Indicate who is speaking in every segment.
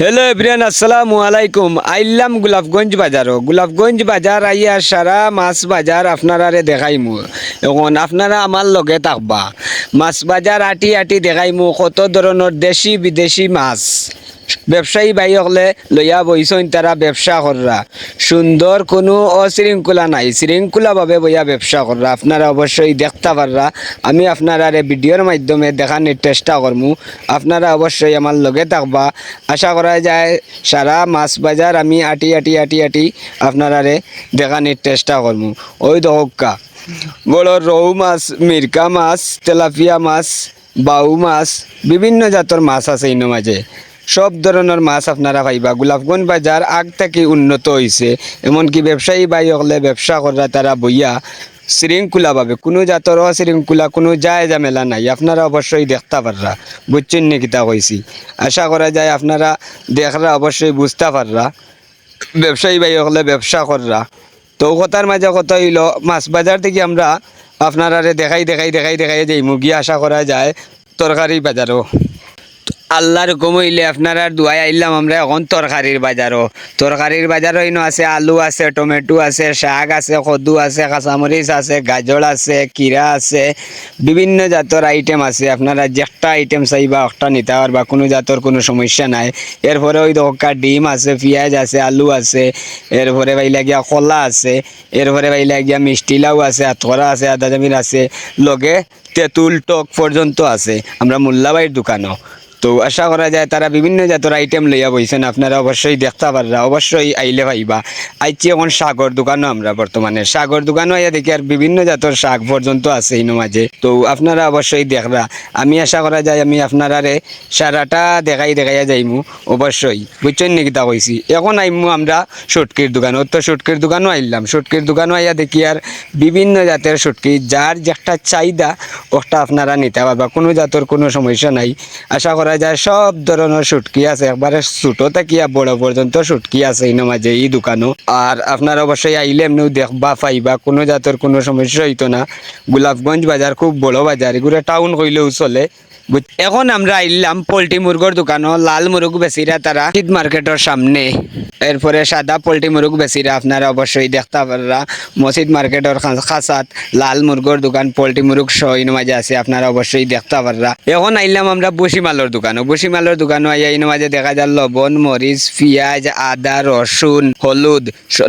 Speaker 1: Hello everyone আসসালামু আলাইকুম আইলাম গোলাপগঞ্জ বাজারও। গোলাপগঞ্জ বাজার আইয়া সারা মাছ বাজার আপনারারে দেখাইমু। এখন আপনারা আমার লগে থাকবা। মাছ বাজার আটি আটি দেখাইমু, কত ধরনের দেশি বিদেশি মাছ। ব্যবসায়ী ভাই হলে লইয়া বইছেন তারা ব্যবসা কররা। সুন্দর কোনো অশৃঙ্খলা নাই। শৃঙ্খলাভাবে বইয়া ব্যবসা কররা। আপনারা অবশ্যই দেখতে পাররা। আমি আপনারা ভিডিওর মাধ্যমে দেখানোর চেষ্টা করমু। আপনারা অবশ্যই আমার লগে থাকবা। আশা করা যায় সারা মাছ বাজার আমি আটি আটি আটি আটি আপনারা দেখানোর চেষ্টা করমু। ওই দহকা বড় রৌ মাছ, মিরকা মাছ, তেলাপিয়া মাছ, বাউ মাছ, বিভিন্ন জাতের মাছ আছে ইনো মাঝে। সব ধরনের মাছ আপনারা পাইবা। গোলাপগঞ্জ বাজার আগ থেকে উন্নত হয়েছে এমনকি ব্যবসায়ী বাই হলে ব্যবসা করা তারা বইয়া শৃঙ্খলাভাবে কোনো জাতর অশৃঙ্খলা, কোনো যায় ঝামেলা নাই। আপনারা অবশ্যই দেখতে পাররা, বুঝছেন নি কিতা কইছি? আশা করা যায় আপনারা দেখরা অবশ্যই বুঝতে পাররা। ব্যবসায়ী ভাই হলে ব্যবসা কররা তো কথার মাঝে কত হইল, মাছ বাজার থেকে আমরা আপনারা দেখাই দেখাই দেখাই দেখাই যাই মুগি আশা করা যায়, তরকারি বাজারও। আল্লাহর হুকুম হইলে আপনারা দুয়াই আইলাম আমরা এখন তরকারির বাজারও। তরকারির বাজারও ইনো আছে, আলু আছে, টমেটো আছে, শাক আছে, কদু আছে, কাঁচামরিচ আছে, গাজর আছে, কিরা আছে। বিভিন্ন জাতর আইটেম আছে, আপনারা যেটা আইটেম চাইবা একটা নিতে পারবা, কোনো জাতর কোনো সমস্যা নাই। এরপরে ওই দোকা ডিম আছে, পেঁয়াজ আছে, আলু আছে, এরপরে বাইলা গিয়া কলা আছে, এরপরে বাইলা গিয়া মিষ্টি লাউ আছে আতকরা আছে আদা জামির আছে, লগে তেঁতুল টক পর্যন্ত আছে, আমরা মোল্লাবাইয়ের দোকানও। তো আশা করা যায় তারা বিভিন্ন জাতের আইটেম লইয়া বইছেন। আপনারা অবশ্যই দেখতে পাররা, অবশ্যই আইলে পাইবা। আইছি এখন শাকর দোকানও আমরা বর্তমানে। শাকর দোকানও আইয়া দেখি আর বিভিন্ন জাতের শাক পর্যন্ত আছে ইনো মাঝে। তো আপনারা অবশ্যই দেখরা। আমি আশা করা যায় আমি আপনারারে সারাটা দেখাই দেখাইয়া যাইমু, অবশ্যই। বুঝছেন নাকি তা কইছি? এখন আইমু আমরা সুটকির দোকান তো সুটকির দোকানও আইলাম। সুটকির দোকানও আইয়া দেখি আর বিভিন্ন জাতের সুটকি যার যে একটা চাহিদা, ওটা আপনারা নিতে পারবা। কোনো জাতের কোনো সমস্যা নাই। আশা করা যায়, সব ধরনের সুটকি আছে। একবারে ছোটো থাকিয়া বড় পর্যন্ত সুটকি আছে এই মাঝে এই দোকানও। আর আপনার অবশ্যই আইলে এমনিও দেখবা, পাইবা, কোনো জাতের কোনো সমস্যা হইতো না। গোলাপগঞ্জ বাজার খুব বড় বাজার, এগুলো টাউন হইলেও চলে। এখন আমরা আইলাম পোলট্রি মুরগোর দোকানও, লাল মুরগ বেচিরা তারা, শীত মার্কেটের সামনে। এরপরে সাদা পোল্ট্রি মুরগ বেচিরা আপনারা অবশ্যই দেখতে পাররা। মসজিদ মার্কেটের খাসাত, লাল মুরগর দোকান, পোল্ট্রি মুরগ সহিন মাঝে আছে, আপনারা অবশ্যই দেখতে পাররা। এখন আইলাম আমরা বসিমালের দোকানও বসিমালের দোকানও আইয়া ইন মাঝে দেখা যায় লবণ, মরিচ, পেঁয়াজ, আদা, রসুন, হলুদ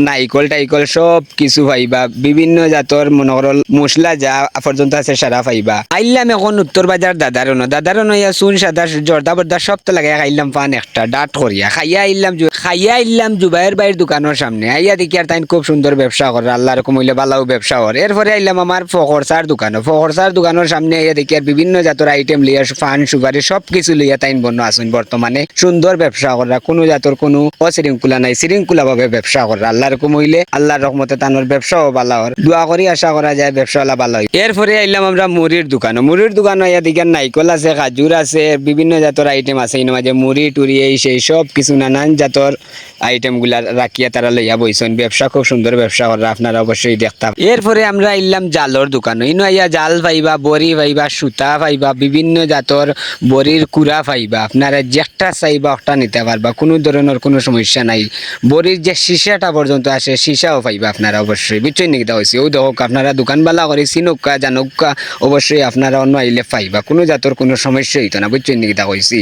Speaker 1: নাইকল, টাইকল, সব কিছু পাইবা। বিভিন্ন জাতর মনে করো মশলা যা পর্যন্ত আছে সারা পাইবা। আইলাম এখন উত্তর বাজার দাদারনো দাদারনো ইয়া চুন, সাদা, জর্দা, বর্দা সব তো লাগে খাইলাম পান একটা, ডাট করিয়া। খাইয়া আইলাম খাইয়া আইলাম জুবাইয়ের বাইর দোকানের সামনে। আইয়া দেখি আর তাই খুব সুন্দর ব্যবসা করে আল্লাহ রকম হইলে বালাও ব্যবসা করে এরপরে আইলাম আমার ফখর ফখরসার দোকানে ফখরসার দোকানের সামনে আইয়া দেখি আর বিভিন্ন জাতের আইটেম লইয়া ফান, সুপারি সব কিছু লইয়া তাইন বন্য আসুন বর্তমানে সুন্দর ব্যবসা করা কোনো জাতর কোনো অশৃঙ্খলা নাই শৃঙ্খলা ভাবে ব্যবসা করা আল্লাহ রকম হইলে আল্লাহর রহমতে তানোর ব্যবসাও বালা হর দোয়া করি আশা করা যায় ব্যবসাওয়ালা ভালো হয়। এরপরে আইলাম আমরা মুড়ির দোকানে মুড়ির দোকানে আইয়া দেখি নাইকল আছে খাজুর আছে, বিভিন্ন জাতের আইটেম আছে। ইনো মাঝে মুড়ি টুড়ি এই সেই সব কিছু নানান জাতর আইটেমগুলা রাখিয়া তারা লইয়া বইছেন। ব্যবসা খুব সুন্দর ব্যবসা করে আপনারা অবশ্যই দেখতাম এরপরে আমরা আইলাম জালর দোকান। ইনো আইয়া জাল পাইবা, বড়ি পাইবা, সুতা পাইবা, বিভিন্ন জাতর বড়ির কুড়া পাইবা। আপনারা যেটা চাইবা ওটা নিতে পারবা, কোনো ধরনের কোনো সমস্যা নাই। বড়ির যে সীসাটা পর্যন্ত আসে, সীসাও পাইবা আপনারা অবশ্যই। বুঝছেন নাকি তা হয়েছে ওই দেখো, আপনারা দোকানবালা করে চিনুকা জানুকা অবশ্যই আপনারা অন্য আইলে পাইবা। কোনো জাতর কোনো সমস্যা হইতো না, বুঝছেন নাকি তা কইছি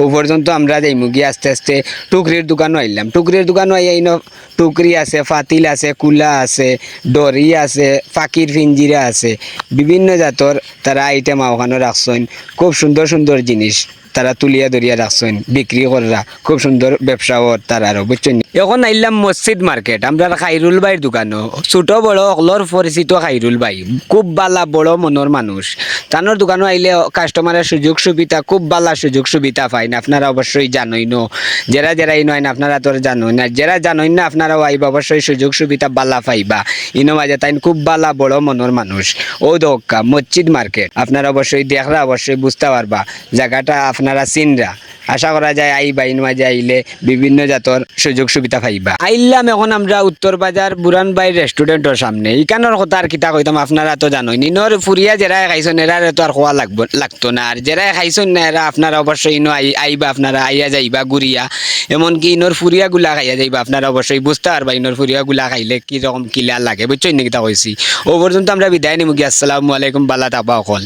Speaker 1: ও পর্যন্ত আমরা যাই মুগি আস্তে আস্তে টুকরির দোকানও আইলাম। টুকরির দোকানও আই ইনো টুকরি আছে, ফাতিল আছে, কুলা আছে ডরি আছে, ফাঁকির ফিঞ্জিরা আছে। বিভিন্ন জাতর তারা আইটেম ওখানে রাখছেন খুব সুন্দর সুন্দর জিনিস। তারা তুলিয়া দরিয়া রাখছেন, বিক্রি করা খুব সুন্দর ব্যবসা ওর তারারও বুঝছেন এখন আইলাম মসজিদ মার্কেট আমরা খাইরুল ভাইয়ের দোকানও। ছোট বড় অকলর পরিচিত খাইরুল ভাই খুব বালা, বড় মনের মানুষ। তানোর দোকানও আইলে কাস্টমারের সুযোগ সুবিধা, খুব বালা সুযোগ সুবিধা পাইন। আপনারা অবশ্যই জানোই ন যারা যারা ইনো আইন আপনারা তোর জানোই না। যারা জানোই না, আপনারাও আইবা, অবশ্যই সুযোগ সুবিধা বালা পাইবা। ইনো মাঝে তাই খুব বালা, বড় মনের মানুষ। ও দোকা মসজিদ মার্কেট। আপনারা অবশ্যই দেখরা, অবশ্যই বুঝতে পারবা। জায়গাটা আপনারা চিনরা। আশা করা যায় আই ইন মাঝে আইলে বিভিন্ন জাতর সুযোগ সুবিধা পাইবা। আইলাম এখন আমরা উত্তর বাজার বুরান বাই রেস্টুরেন্টের সামনে। ইকানোর কথা আর কিতা কইতাম আপনারা তো জানোই। নিনর ফুরিয়া জেরাই খাইছেন এরা তো আর খোয়া লাগবো লাগতো না। আর জেরাই খাইছেন না এরা আপনারা অবশ্যই ইনো আই আইবা, আপনারা আইয়া যাইবা গুড়িয়া এমনকি ইনোর ফুরিয়া গুলা খাইয়া যাইবা, আপনারা অবশ্যই বুঝতে পারবা ইনোর ফুরিয়া গুলা খাইলে কি রকম কিলা লাগে। বুঝছ নিকিতা কইছি? ও পর্যন্ত আমরা বিদায় নিমুগি আসসালামু আলাইকুম বালা তাবা অকল।